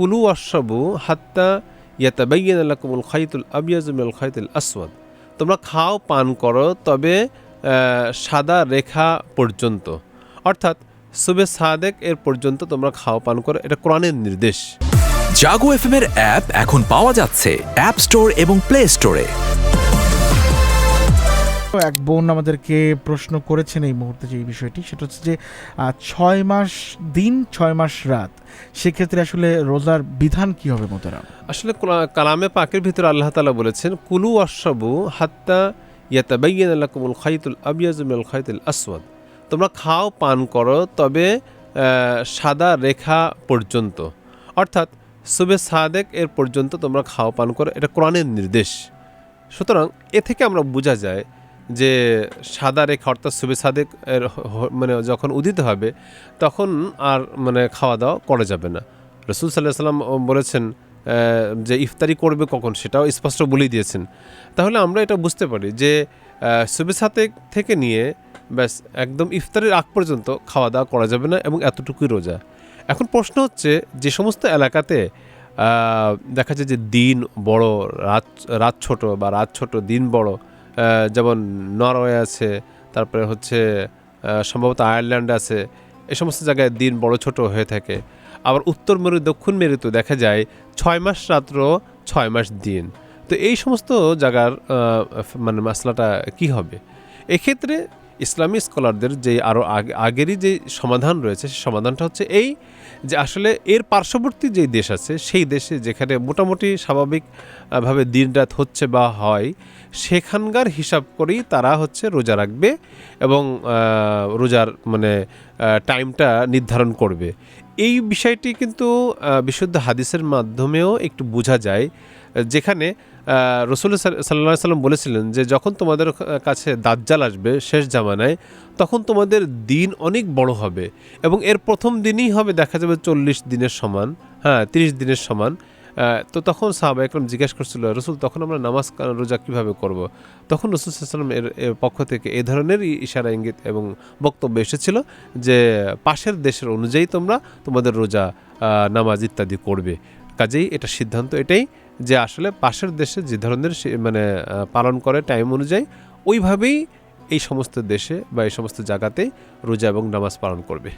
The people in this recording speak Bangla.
কুলু অশ্বু হাত্তা ইয়াতাবাইয়ান আলাকুমুল খাইতুল আবিয়াজুল খাইতুল আসওয়াদ। তোমরা খাও, পান করো, তবে সাদা রেখা পর্যন্ত। অর্থাৎ সুবে সাদেক এর পর্যন্ত তোমরা খাও, পান করো, এটা কোরআনের নির্দেশ। জাগো এফএম এর অ্যাপ এখন পাওয়া যাচ্ছে অ্যাপ স্টোর এবং প্লে স্টোরে। এক বোন আমাদেরকে প্রশ্ন করেছেন এই মুহূর্তে যে বিষয়টি। সেটা হচ্ছে যে ছয় মাস দিন, ছয় মাস রাত, সেক্ষেত্রে আসলে রোজার বিধান কি হবে মোতারাম? আসলে কালামে পাকের ভিতরে আল্লাহ তালা বলেছেন, কুলু অশ্ববু হাত্তা ইয়াতাবাইয়ান কুমুল খাইতুল আবিয়াজুল খাইতুল আসওয়াদ। তোমরা খাও, পান করো, তবে সাদা রেখা পর্যন্ত। অর্থাৎ, সুবে সাদেক এর পর্যন্ত তোমরা খাও, পান করো, এটা কোরআনের নির্দেশ। সুতরাং, এ থেকে আমরা বোঝা যায় যে সাদা রেখা অর্থাৎ সুবে সাদেক মানে যখন উদিত হবে, তখন আর মানে খাওয়া দাওয়া করা যাবে না। রসুল সাল্লাহ সাল্লাম বলেছেন যে ইফতারি করবে কখন সেটাও স্পষ্ট বলেই দিয়েছেন। তাহলে আমরা এটা বুঝতে পারি যে সুবে সাদেক থেকে নিয়ে ব্যাস একদম ইফতারের আগ পর্যন্ত খাওয়া দাওয়া করা যাবে না এবং এতটুকুই রোজা। এখন প্রশ্ন হচ্ছে যে সমস্ত এলাকাতে দেখা যায় যে দিন বড়, রাত রাত ছোট বা রাত ছোট, দিন বড় যেমন নরওয়ে আছে, তারপরে হচ্ছে সম্ভবত আয়ারল্যান্ড আছে এ সমস্ত জায়গায় দিন বড় ছোট হয়ে থাকে। আবার উত্তর মেরু, দক্ষিণ মেরুতে দেখা যায় ছয় মাস রাত্র, ছয় মাস দিন। তো এই সমস্ত জায়গার মানে মশলাটা কি হবে? এক্ষেত্রে ইসলামী স্কলারদের যে আরও আগে, আগেরই যে সমাধান রয়েছে সেই সমাধানটা হচ্ছে এই যে আসলে এর পার্শ্ববর্তী যে দেশ আছে, সেই দেশে যেখানে মোটামুটি স্বাভাবিকভাবে দিন রাত হচ্ছে বা হয়, সেখানকার হিসাব করেই তারা হচ্ছে রোজা রাখবে এবং রোজার মানে টাইমটা নির্ধারণ করবে। এই বিষয়টি কিন্তু বিশুদ্ধ হাদিসের মাধ্যমেও একটু বোঝা যায়, যেখানে রসুল সাল্লাহ সাল্লাম বলেছিলেন যে, যখন তোমাদের কাছে দাজ্জাল আসবে শেষ জামানায়, তখন তোমাদের দিন অনেক বড় হবে এবং এর প্রথম দিনই হবে, দেখা যাবে চল্লিশ দিনের সমান হ্যাঁ তিরিশ দিনের সমান। তো তখন সাহাবা একরম জিজ্ঞেস করছিল, রসুল, তখন আমরা নামাজ রোজা কীভাবে করব? তখন রসুল সাল্লাম এর পক্ষ থেকে এই ধরনের ইশারা, ইঙ্গিত এবং বক্তব্য এসেছিল যে, পাশের দেশের অনুযায়ী তোমরা তোমাদের রোজা নামাজ ইত্যাদি করবে। কাজেই এটা সিদ্ধান্ত এটাই যে, আসলে পাশের দেশে যে ধরনের মানে পালন করে টাইম অনুযায়ী, ওইভাবেই এই সমস্ত দেশে বা এই সমস্ত জায়গাতে রোজা এবং নামাজ পালন করবে।